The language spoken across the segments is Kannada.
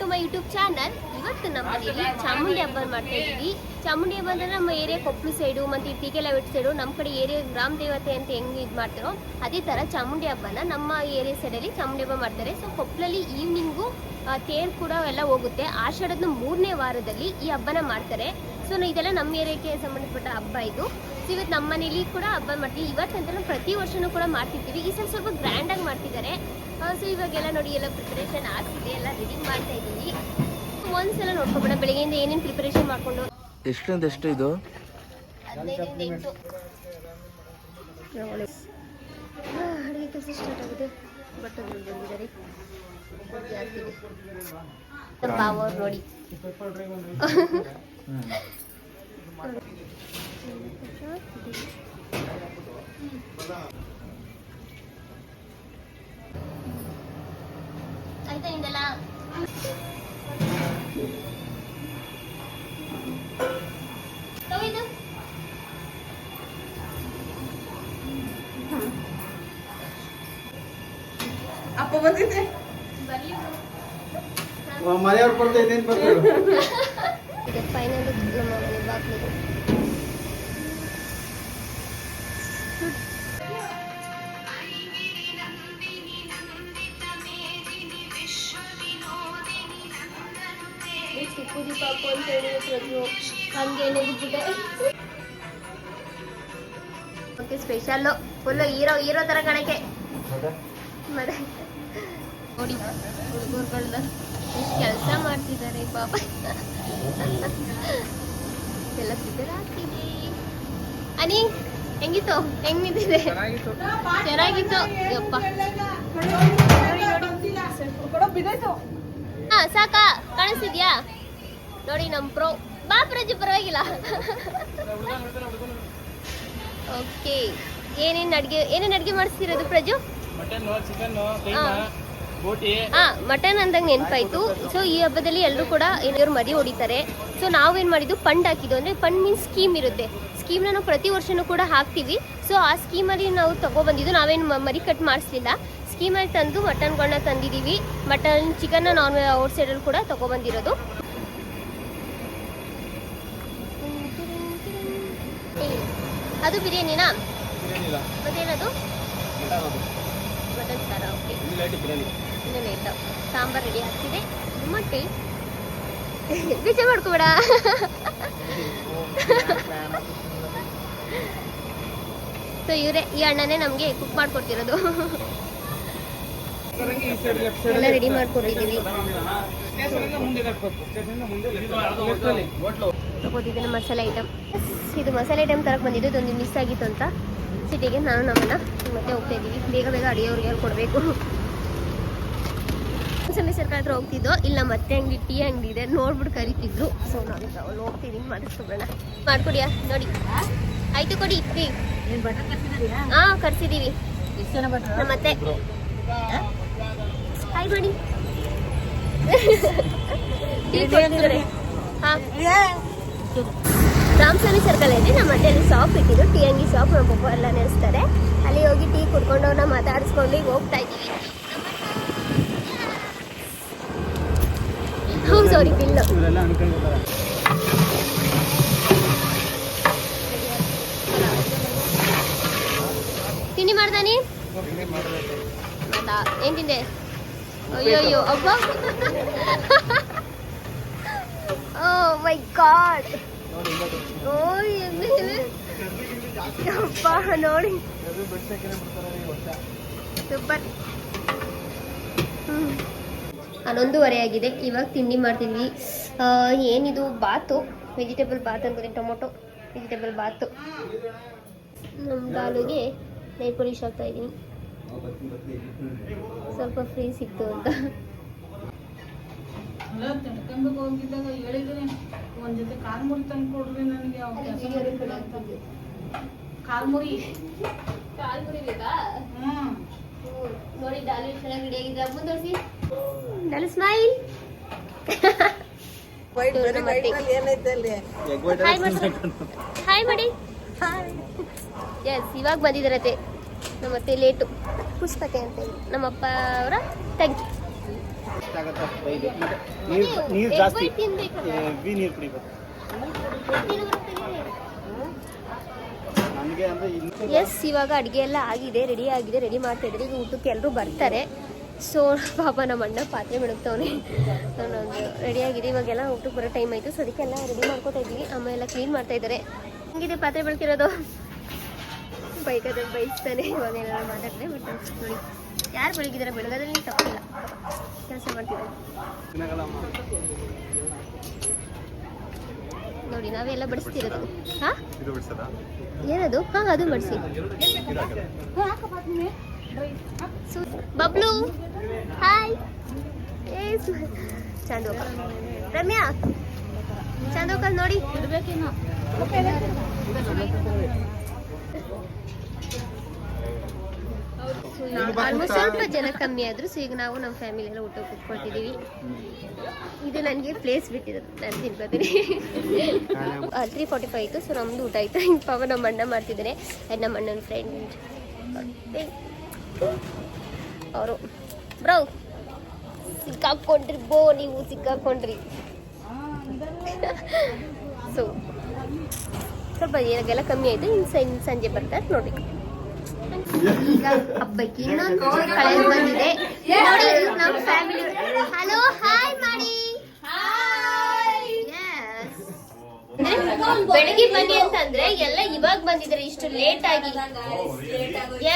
ಟು ಮೈ ಯೂಟ್ಯೂಬ್ ಚಾನಲ್ ಇವತ್ತು ನಮ್ಮ ಮನೆಯಲ್ಲಿ ಚಾಮುಂಡಿ ಹಬ್ಬ ಮಾಡ್ತಾ ಇದ್ದೀವಿ. ಚಾಮುಂಡಿ ಹಬ್ಬ ಅಂದ್ರೆ ನಮ್ಮ ಏರಿಯಾ ಕೊಪ್ಪಳು ಸೈಡು ಮತ್ತು ಟೀಕೆಲ್ಲ ಲೆವೆಟ್ ಸೈಡು ನಮ್ಮ ಕಡೆ ಏರಿಯಾ ಗ್ರಾಮ ದೇವತೆ ಅಂತ ಹೆಂಗೆ ಇದು ಮಾಡ್ತಾರೋ ಅದೇ ಥರ ಚಾಮುಂಡಿ ಹಬ್ಬನ ನಮ್ಮ ಏರಿಯಾ ಸೈಡಲ್ಲಿ ಚಾಮುಂಡಿ ಹಬ್ಬ ಮಾಡ್ತಾರೆ. ಸೊ ಕೊಪ್ಪಳಲ್ಲಿ ಈವ್ನಿಂಗು ತೇರು ಕೂಡ ಎಲ್ಲ ಹೋಗುತ್ತೆ. ಆಷಾಢದ ಮೂರನೇ ವಾರದಲ್ಲಿ ಈ ಹಬ್ಬನ ಮಾಡ್ತಾರೆ. ಸೊ ಇದೆಲ್ಲ ನಮ್ಮ ಏರಿಯಾಕ್ಕೆ ಸಂಬಂಧಪಟ್ಟ ಹಬ್ಬ ಇದು. ಸೊ ಇವತ್ತು ನಮ್ಮ ಮನೇಲಿ ಕೂಡ ಹಬ್ಬ ಮಾಡ್ತೀವಿ. ಇವತ್ತು ನಾವು ಪ್ರತಿ ವರ್ಷನೂ ಕೂಡ ಮಾಡ್ತಿರ್ತೀವಿ. ಈ ಸಲ ಸ್ವಲ್ಪ ಗ್ರ್ಯಾಂಡಾಗಿ ಮಾಡ್ತಿದ್ದಾರೆ. ಸೊ ಇವಾಗೆಲ್ಲ ನೋಡಿ ಎಲ್ಲ ಪ್ರಿಪರೇಷನ್ ಆಗ್ತಿದೆ. ಎಲ್ಲ ರೆಡಿ ಮಾಡ್ತಾ ಇದ್ದೀವಿ. ಒಂದ್ಸಲ ನೋಡ್ಕೊಬೋಣ ಬೆಳಗ್ಗೆಯಿಂದ ಏನೇನು ಪ್ರಿಪರೇಷನ್ ಮಾಡ್ಕೊಂಡು ಎಷ್ಟರಿಂದ ಎಷ್ಟು ಇದು? ಹದಿನೈದರಿಂದ ಎಂಟು. ಹಾ, ಅಡುಗೆ ಕೆಲಸ ಸ್ಟಾರ್ಟ್ ಆಗಿದೆ. ಬಟ್ಟೆ ಬಂದಿದ್ದಾರೆ. ನೋಡಿ. ಆಯ್ತಾ ನಿಂದೆಲ್ಲ ತಗೋ ಇದು. ಅಪ್ಪ ಬಂದಿದ್ದೆ ಬರ್ಲಿ ಮನೆಯವ್ರು ಬರ್ತಾ ಇನ್ನೇನು ಬರ್ತಾರೆ ಇದು ಫೈನಲ್ ನಮ್ಮ ಮನೆ ಬಾಗಿಲು ಚಿಕ್ಕುದಿ ಪಾಪು ಅಂತ ಹೇಳಿ ಪ್ರಜು ಹಂಗೆ ಬಿದ್ದಿದೆ okay special full hero hero ಥರ ಕಣಕ್ಕೆ. ಮತ್ತೆ? ನೋಡಿ ಹುಡುಗರುಗಳ್ದ ಎಷ್ಟು ಕೆಲಸ ಮಾಡ್ತಿದ್ದಾರೆ ಪಾಪ. ಆಗ್ತಿದೆ ಅನಿ ಹೆಂಗಿತ್ತು? ಹೆಂಗ್ ನಿಂತಿದೆ ಚೆನ್ನಾಗಿತ್ತು. ಯಪ್ಪ. ಹಾ ಸಾಕಾ. ಕಾಣಿಸ್ತಿದ್ಯಾ? ನೋಡಿ ನಮ್ ಪ್ರೋ. ಬಾ ಪ್ರಜೆ ಪರವಾಗಿಲ್ಲ. ಓಕೆ ಏನೇನ್ ಅಡ್ಗೆ ಏನೇನ್ ಅಡ್ಗೆ ಮಾಡಿಸ್ತಿರೋದು ಪ್ರಜು? ಹಾ. ಹಾ ಮಟನ್ ಅಂದಂಗ ನೆನಪಾಯ್ತು. ಸೊ ಈ ಹಬ್ಬದಲ್ಲಿ ಎಲ್ಲರೂ ಕೂಡ ಏನಾದ್ರು ಮರಿ ಹೊಡಿತಾರೆ. ಸೊ ನಾವೇನ್ ಮಾಡಿದ್ದು? ಫಂಡ್ ಹಾಕಿದ್ದು. ಅಂದ್ರೆ ಫಂಡ್ ಮೀನ್ಸ್ ಸ್ಕೀಮ್ ಇರುತ್ತೆ. ಸ್ಕೀಮ್ನ ನಾವು ಪ್ರತಿ ವರ್ಷನೂ ಕೂಡ ಹಾಕ್ತೀವಿ. ಸೊ ಆ ಸ್ಕೀಮಲ್ಲಿ ನಾವು ತಗೊಬಂದಿದ್ದು. ನಾವೇನು ಮರಿ ಕಟ್ ಮಾಡಿಸ್ಲಿಲ್ಲ. ಸ್ಕೀಮಲ್ಲಿ ತಂದು ಮಟನ್ಗಳನ್ನ ತಂದಿದ್ದೀವಿ ಮಟನ್ ಚಿಕನ್ ನಾನ್ ಔಟ್ ಅಲ್ಲಿ ಕೂಡ ತಗೊಬಂದಿರೋದು. ಅದು ಬಿರಿಯಾನಿನಾ? ಮತ್ತೇನದು? ಮಟನ್ ಸಾರಾ ಓಕೆ ಲೇಟ್. ಸಾಂಬಾರ್ ರೆಡಿ ಆಗ್ತಿದೆ. ಮೊಟ್ಟೆ ಬೀಜ ಮಾಡ್ಕೋಬೇಡ. ಸೊ ಇವರೇ, ಈ ಅಣ್ಣನೇ ನಮಗೆ ಕುಕ್ ಮಾಡ್ಕೊಡ್ತಿರೋದು. ಎಲ್ಲ ರೆಡಿ ಮಾಡ್ಕೊಂಡಿದ್ದೀವಿ ತಗೋತಿದ್ದೇನೆ ಮಸಾಲೆ ಐಟಮ್ ಇದು ಮಸಾಲೆ ಐಟಮ್ ತರಕ್ಕೆ ಬಂದಿದ್ದು, ಇದೊಂದು ಮಿಸ್ ಆಗಿತ್ತು ಅಂತ. ಸಿಟಿಗೆ ನಾನು ನಮ್ಮನ್ನ ಮತ್ತೆ ಹೋಗ್ತಾ ಇದ್ದೀವಿ. ಬೇಗ ಬೇಗ ಅಡಿಯೋರಿಗೆ ಕೊಡಬೇಕು. ಸರ್ಕಾರ ಹತ್ರ ಹೋಗ್ತಿದ್ದೋ? ಇಲ್ಲ ಮತ್ತೆ ಅಂಗಡಿ ಟೀ ಅಂಗಡಿ ಇದೆ ನೋಡ್ಬಿಟ್ಟು ಕರಿತಿದ್ರು. ಸೊ ನಾವೀಗ ಅಲ್ಲಿ ಹೋಗ್ತೀನಿ. ಮಾಡಿಸ್ಕೊಬೋಣ ಮಾಡ್ಕೊಡಿಯಾ ನೋಡಿ. ಆಯ್ತು ಕೊಡಿ ಟೀ ಹಾ ಕರ್ಸಿದೀವಿ. ಮತ್ತೆ ಹಾಯ್ ಮಾಡಿ ಟೀ ಕೊಡ್ತಿದ್ದಾರೆ ಹಾ. ರಾಮಸ್ವಾಮಿ ಸರ್ಕಲ್ ಇದೆ ನಮ್ಮ ಮನೆಯಲ್ಲಿ ಶಾಪ್ ಇಟ್ಟಿದ್ರು. ಟೀ ಅಂಗಿ ಶಾಪ್ ನಮ್ಮ ಪಪ್ಪ ಎಲ್ಲ ನೆನೆಸ್ತಾರೆ. ಅಲ್ಲಿ ಹೋಗಿ ಟೀ ಕುಡ್ಕೊಂಡು ಅವ್ರನ್ನ ಮಾತಾಡಿಸ್ಕೊಂಡು ಈಗ ಹೋಗ್ತಾ ಇದ್ದೀವಿ ಹೌದು ಸಾರಿ ಬಿಲ್ಲು. ತಿಂಡಿ ಮಾಡ್ದಾನಿ ಏನ್ ತಿಂದೆ? ಅಯ್ಯೋ ಅಯ್ಯೋ ಅಬ್ಬ. ಓ ಮೈ ಗಾಡ್. ಓ ಎಲ್ಲಿ ಅಪ್ಪ ನೋಡಿ. ಸೂಪರ್. ಹನ್ನೊಂದುವರೆ ಆಗಿದೆ. ಇವಾಗ ತಿಂಡಿ ಮಾಡ್ತಿದ್ವಿ ಆ, ಏನಿದು? ಬಾತು. ವೆಜಿಟೇಬಲ್ ಬಾತ್ ಅನ್ಕೋತೀನಿ ಟೊಮೊಟೊ ವೆಜಿಟೇಬಲ್ ಬಾತು. ನಮ್ಮ ಬಾಲುಗೆ ನೈ ಪೊಲೀಶ್ ಆಗ್ತಾ ಇದ್ದೀನಿ. ಸ್ವಲ್ಪ ಫ್ರೀ ಸಿಕ್ತು ಅಂತ. ಹೋಗಿದ್ದಾಗ ಹೇಳಿದ್ದೀನಿ ಒಂದ್ ಜೊತೆ ಕಾಲ್ಮುರಿ ತಂದು ಕೊಡ್ರಿ ನನಗೆ ಕಾಲ್ಮುರಿ ಕಾಲ್ಮುರಿ ಬೇಕಾ ಹ್ಮ್. ನೋಡಿ ಡಾಲಿ ಚೆನ್ನಾಗಿ ಮುಂದುವರಿಸಿ. ಡಾಲಿ ಸ್ಮೈಲ್ ಹಾಯ್ ಹಾಯ್ ಮಾಡಿ ಎಸ್ ಇವಾಗ ಬಂದಿದ್ದಾರತ್ತೆ ನಮ್ಮ ಅತ್ತೆ ಲೇಟು ಪುಸ್ತಕ ಅಂತ ನಮ್ಮ ನಮ್ಮಪ್ಪ ಅವರ ತಂಗಿ. ನೀರು ಜಾಸ್ತಿ. ಹೆವಿ ನೀರು ಕುಡಿಬೇಕು. ನನಗೆ ಅಂದರೆ ಎಸ್ ಇವಾಗ ಅಡುಗೆ ಎಲ್ಲ ಆಗಿದೆ ರೆಡಿ ಆಗಿದೆ ರೆಡಿ ಮಾಡ್ತಾ ಇದ್ದಾರೆ. ಈಗ ಊಟಕ್ಕೆ ಎಲ್ಲರೂ ಬರ್ತಾರೆ. ಸೊ ಪಾಪ ನಮ್ಮ ಅಣ್ಣ ಪಾತ್ರೆ ಬೆಳಗ್ತವನೆ. ನಾನೊಂದು ರೆಡಿ ಆಗಿದೆ ಇವಾಗೆಲ್ಲ ಊಟಕ್ಕೆ ಬರೋ ಟೈಮ್ ಆಯಿತು. ಸೊ ಅದಕ್ಕೆಲ್ಲ ರೆಡಿ ಮಾಡ್ಕೊತಾ ಇದ್ದೀವಿ ಅಮ್ಮ ಎಲ್ಲ ಕ್ಲೀನ್ ಮಾಡ್ತಾ ಇದ್ದಾರೆ. ಹಂಗಿದೆ ಪಾತ್ರೆ ಬೆಳಕಿರೋದು? ಬೈಕದ ಬೈಸ್ತಾನೆ. ಇವಾಗ ಏನಾದ್ರು ಮಾತಾಡಿದ್ರೆ ಬಟ್ ನೋಡಿ. ಯಾರು ಬೆಳಗಿದ್ದಾರೆ ಬೆಳಗದಲ್ಲಿ ತಪ್ಪಿಲ್ಲ. ಕೆಲಸ ಮಾಡ್ತಿದ್ದಾರೆ. ನೋಡಿ ನಾವೆಲ್ಲ ಬಡಿಸ್ತಿರೋದು. ಹಾಂ? ಏನದು? ಹಾಂ ಅದು ಬಡಿಸಿ. ಬಬ್ಲು, ಹಾಯ್. ಸು- ರಮ್ಯಾ, ಚಂದೋಕ ನೋಡಿ. ಆಲ್ಮೋಸ್ಟ್ ಸ್ವಲ್ಪ ಜನ ಕಮ್ಮಿ ಆದ್ರು ಸೊ ಈಗ ನಾವು ನಮ್ಮ ಫ್ಯಾಮಿಲಿ ಎಲ್ಲ ಊಟ ಕುತ್ಕೊಳ್ತಿದೀವಿ ಇದು ನನಗೆ ಪ್ಲೇಸ್ ಬಿಟ್ಟಿರೋದು ನಾನು ತಿನ್ಕೋತೀನಿ. ತ್ರೀ ಫಾರ್ಟಿ ಫೈವ್ ಇತ್ತು ಸೊ ನಮ್ದು ಊಟ ಆಯಿತು. ಹಿಂಗೆ ಪಾಪ ನಮ್ಮ ಅಣ್ಣ ಮಾಡ್ತಿದ್ದಾರೆ ನಮ್ಮ ಅಣ್ಣನ ಫ್ರೆಂಡ್ ಅವರು ಬ್ರೋ ಸಿಕ್ಕಾಕೊಂಡ್ರಿ ಬೋ ನೀವು ಸಿಕ್ಕಾಕೊಂಡ್ರಿ. ಸೊ ಸ್ವಲ್ಪ ಏನಾಗೆಲ್ಲ ಕಮ್ಮಿ ಆಯಿತು ಇನ್ನು ಸಂಜೆ ಬರ್ತಾರೆ ನೋಡಿ ಈಗ ಹಬ್ಬಕ್ಕೆ ಇನ್ನೊಂದು ಕಳೆ ಬಂದಿದೆ. ನೋಡಿ ನಮ್ಮ ಫ್ಯಾಮಿಲಿ ಹಲೋ ಹಾಯ್ ಮಾಡಿ. ಬೆಳಗ್ಗೆ ಬನ್ನಿ ಅಂತಂದ್ರೆ ಎಲ್ಲ ಇವಾಗ ಬಂದಿದ್ದಾರೆ ಇಷ್ಟು ಲೇಟ್ ಆಗಿ.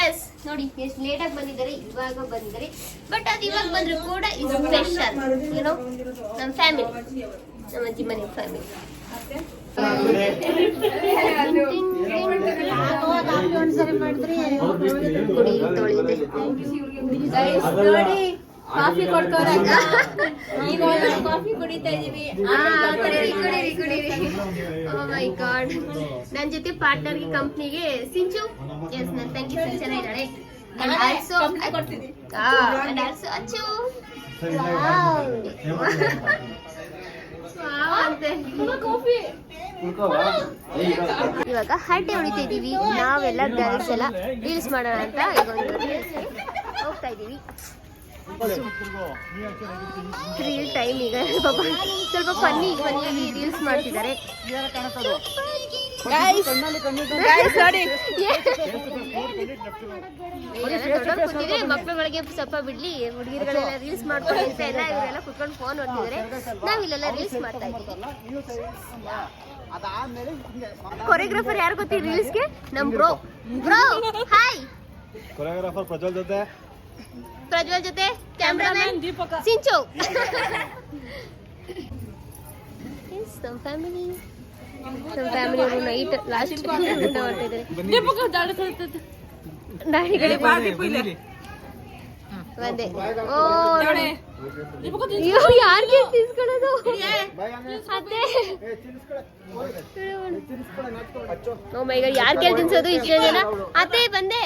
ಎಸ್ ನೋಡಿ ಎಷ್ಟು ಲೇಟ್ ಆಗಿ ಬಂದಿದ್ದಾರೆ ಇವಾಗ ಬಂದಿದ್ದಾರೆ. ಬಟ್ ಅದು ಇವಾಗ ಬಂದ್ರು ಕೂಡ ಇದು ಸ್ಪೆಷಲ್ ಏನೋ ನಮ್ಮ ಫ್ಯಾಮಿಲಿ ನಮ್ಮ ಅಜ್ಜಿ ಮನೆ ಫ್ಯಾಮಿಲಿ ಕುಡಿ ತೊಳಿದೆ ನೋಡಿ ಕಾಫಿ ಕೊಡ್ತಾರೆ ಕಾಫಿ ಕುಡಿತಾ ಇದೀವಿ ಕುಡೀರಿ ಕುಡೀರಿ ಕುಡೀರಿ ಓ ಮೈ ಗಾಡ್ ನನ್ನ ಜೊತೆ ಪಾರ್ಟ್ನರ್ಗೆ ಕಂಪ್ನಿಗೆ ಸಿಂಚು. ಎಸ್ ನನ್ನ ತಂಗಿ ಆಲ್ಸೋ ಅಚ್ಚು. ಇವಾಗ ಹರಟೆ ಹೊಡಿತಾ ಇದೀವಿ ನಾವೆಲ್ಲ ಗರ್ಲ್ಸ್ ಎಲ್ಲ ರೀಲ್ಸ್ ಮಾಡೋಣ ಅಂತ ಈಗ ಒಂದು ಹೋಗ್ತಾ ಇದೀವಿ ರೀಲ್ ಟೈಮ್ ಈಗ. ಪಾಪ ಸ್ವಲ್ಪ ಫನ್ನಿ ಫನ್ನಿ ರೀಲ್ಸ್ ಮಾಡ್ತಿದ್ದಾರೆ. ಮಕ್ಕಳುಗಳಿಗೆ ಸ್ವಲ್ಪ ಬಿಡ್ಲಿ ಹುಡುಗಿರುಗಳೆಲ್ಲ ರೀಲ್ಸ್ ಮಾಡ್ಕೊಂಡು ಅಂತ ಎಲ್ಲ ಇವರೆಲ್ಲ ಕುತ್ಕೊಂಡು ಫೋನ್ ನೋಡ್ತಿದ್ದಾರೆ ನಾವಿಲ್ಲೆಲ್ಲ ರೀಲ್ಸ್ ಮಾಡ್ತಾ ಇದ್ದೀವಿ. ಕೊರಿಯೋಗ್ರಾಫರ್ ಯಾರು ಗೊತ್ತಿ ರೀಲ್ಸ್ಗೆ ನಮ್ bro bro hi choreographer Prajwal ಜೊತೆ. ಪ್ರಜ್ವಲ್ ಜೊತೆ ಕ್ಯಾಮ್ರಾಮನ್ ದೀಪಕ ಸಿಂಚು ನಮ್ಮ ಫ್ಯಾಮಿಲಿ ನಮ್ಮ ಫ್ಯಾಮಿಲಿ ಅವರು ನೈಟ್ ಲಾಸ್ಟ್ ಊಟ ಮಾಡ್ತಿದ್ದಾರೆ. ದೀಪಕ ದಾಡ ಕಡೆ ಬಂದೆ. ಓ ಅಯ್ಯೋ ಯಾರಿಗೆ ತಿನ್ಸ್ಕೊಳ್ಳೋದು? ಅತ್ತೆ. ಓ ಮೈ ಗಾಡ್ ಯಾರ್ ಕೇಳಿ ತಿನ್ಸೋದು ಇಷ್ಟೇ ಜನ? ಅತ್ತೆ ಬಂದೆ.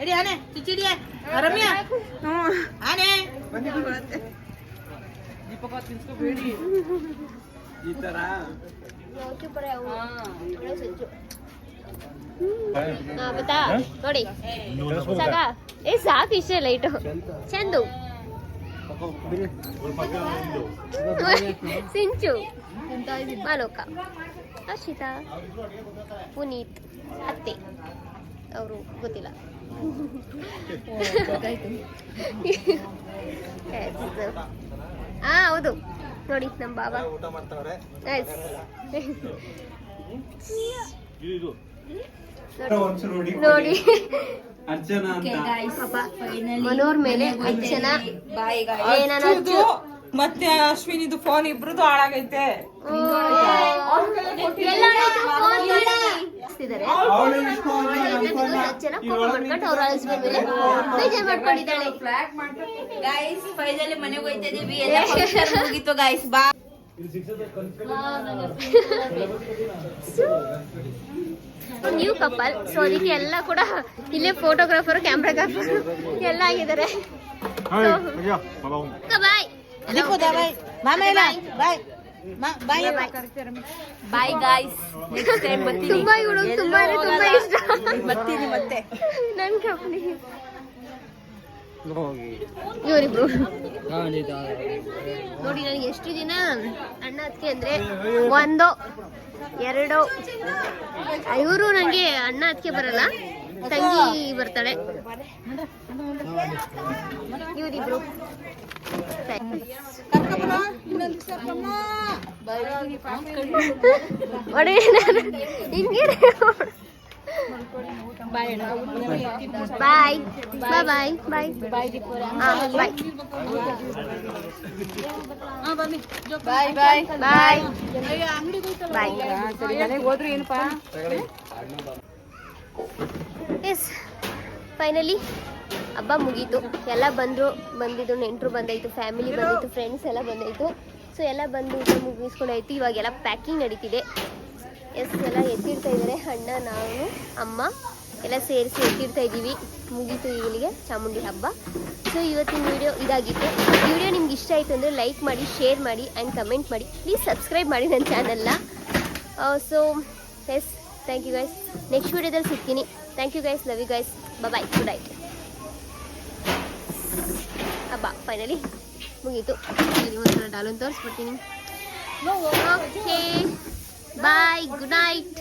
ಎಡಿ ಆನೆ ಚಿಚಿಡಿ ರಮ್ಯ ಆನೆ ಈ ಥರ ಹಾ, ಗೊತ್ತಾ ನೋಡಿ ಸಾಕ ಏ ಸಾಕು ಇಷ್ಟೇ ಲೈಟು ಚಂದು ಸಿಂಚು ಮಾಲೋಕ ಅರ್ಷಿತಾ ಪುನೀತ್ ಅತ್ತೆ ಅವರು ಗೊತ್ತಿಲ್ಲ. ಹಾ ಹೌದು. ನೋಡಿ ನಮ್ಮ ಬಾಬಾ. ನೋಡಿ. ಅರ್ಚನಾ ಮನೋರ್ ಮೇಲೆ ಅಚ್ಚನ ಏನನ ಅಚ್ಚುದು ಮತ್ತೆ ಅಶ್ವಿನಿದು ಫೋನ್ ಇಬ್ರದ್ದು ಹಾಳಾಗೈತೆ. ಅಚ್ಚನ ಕೋಪ ಮಾಡ್ಕೊಂಡು ಅವ್ರ ಹಸ್ಬೆಂಡ್ ಮೇಲೆ ಬೇಜಾರ್ ಮಾಡ್ಕೊಂಡಿದ್ದಾಳೆ. ಗಾಯ್ಸ್ ಫೈನಲಿ ಮನೆಗೆ ಹೋಯ್ತಾ ಇದೀವಿ ಎಲ್ಲ ಫಂಕ್ಷನ್ ಮುಗೀತು ಗಾಯ್ಸ್ ಬಾ. ನ್ಯೂ ಕಪಲ್ ಸೊ ಅದಕ್ಕೆ ಎಲ್ಲ ಕೂಡ ಇಲ್ಲೇ ಫೋಟೋಗ್ರಾಫರ್ ಕ್ಯಾಮ್ರಾಗ್ರಾಫರ್ ಎಲ್ಲ ಆಗಿದ್ದಾರೆ. Bye bye bye bye bye. Guys next time ಬರ್ತೀನಿ. ತುಂಬಾ ಇವಳು ತುಂಬಾ ಅಂದ್ರೆ ತುಂಬಾ ಇಷ್ಟ. ಬರ್ತೀನಿ ಮತ್ತೆ. ನನ್ ಕಂಪ್ನಿ ಇವರಿಬ್ರು. ನೋಡಿ ನನಗೆ ಎಷ್ಟು ದಿನ ಅಣ್ಣ ಅದಕ್ಕೆ ಅಂದ್ರೆ ಒಂದು ಎರಡು. ಇವರು ನನಗೆ ಅಣ್ಣ ಅದಕ್ಕೆ ಬರಲ್ಲ ತಂಗಿ ಬರ್ತಾಳೆ. ಇವರಿಬ್ರು. ಬಾಯ್ bye bye bye bye bye bye ಬಾಯ್ ಎಸ್ ಫೈನಲಿ ಹಬ್ಬ ಮುಗೀತು. ಎಲ್ಲ ಬಂದರು, ಬಂದಿದ್ದು, ನೆಂಟರು ಬಂದಾಯಿತು ಫ್ಯಾಮಿಲಿ ಬಂದಿತ್ತು ಫ್ರೆಂಡ್ಸ್ ಎಲ್ಲ ಬಂದಾಯಿತು. ಸೊ ಎಲ್ಲ ಬಂದು ಊಟ ಮುಗಿಸ್ಕೊಂಡಾಯ್ತು. ಇವಾಗೆಲ್ಲ ಪ್ಯಾಕಿಂಗ್ ನಡೀತಿದೆ. ಎಸ್ ಎಲ್ಲ ಎತ್ತಿರ್ತಾ ಇದ್ದಾರೆ ಅಣ್ಣ, ನಾನು, ಅಮ್ಮ ಎಲ್ಲ ಸೇರಿಸಿ ಎತ್ತಿರ್ತಾ ಇದ್ದೀವಿ. ಮುಗೀತು ಇಲ್ಲಿಗೆ ಚಾಮುಂಡಿ ಹಬ್ಬ. ಸೊ ಇವತ್ತಿನ ವಿಡಿಯೋ ಇದಾಗಿತ್ತು. ಈ ವಿಡಿಯೋ ನಿಮ್ಗೆ ಇಷ್ಟ ಆಯಿತು ಅಂದರೆ ಲೈಕ್ ಮಾಡಿ ಶೇರ್ ಮಾಡಿ ಆ್ಯಂಡ್ ಕಮೆಂಟ್ ಮಾಡಿ. ಪ್ಲೀಸ್ ಸಬ್ಸ್ಕ್ರೈಬ್ ಮಾಡಿ ನನ್ನ ಚಾನಲ್ನ so yes thank you guys next ವಿಡಿಯೋದಲ್ಲಿ ಸಿಗ್ತೀನಿ. Thank you guys love you guys bye good night ಹಬ್ಬ ಫೈನಲಿ ಮುಗೀತು. ಒಂದ್ಸಲ ಡಾಲನ್ ತೋರಿಸ್ಬಿಡ್ತೀನಿ. ಓಕೆ. Bye good night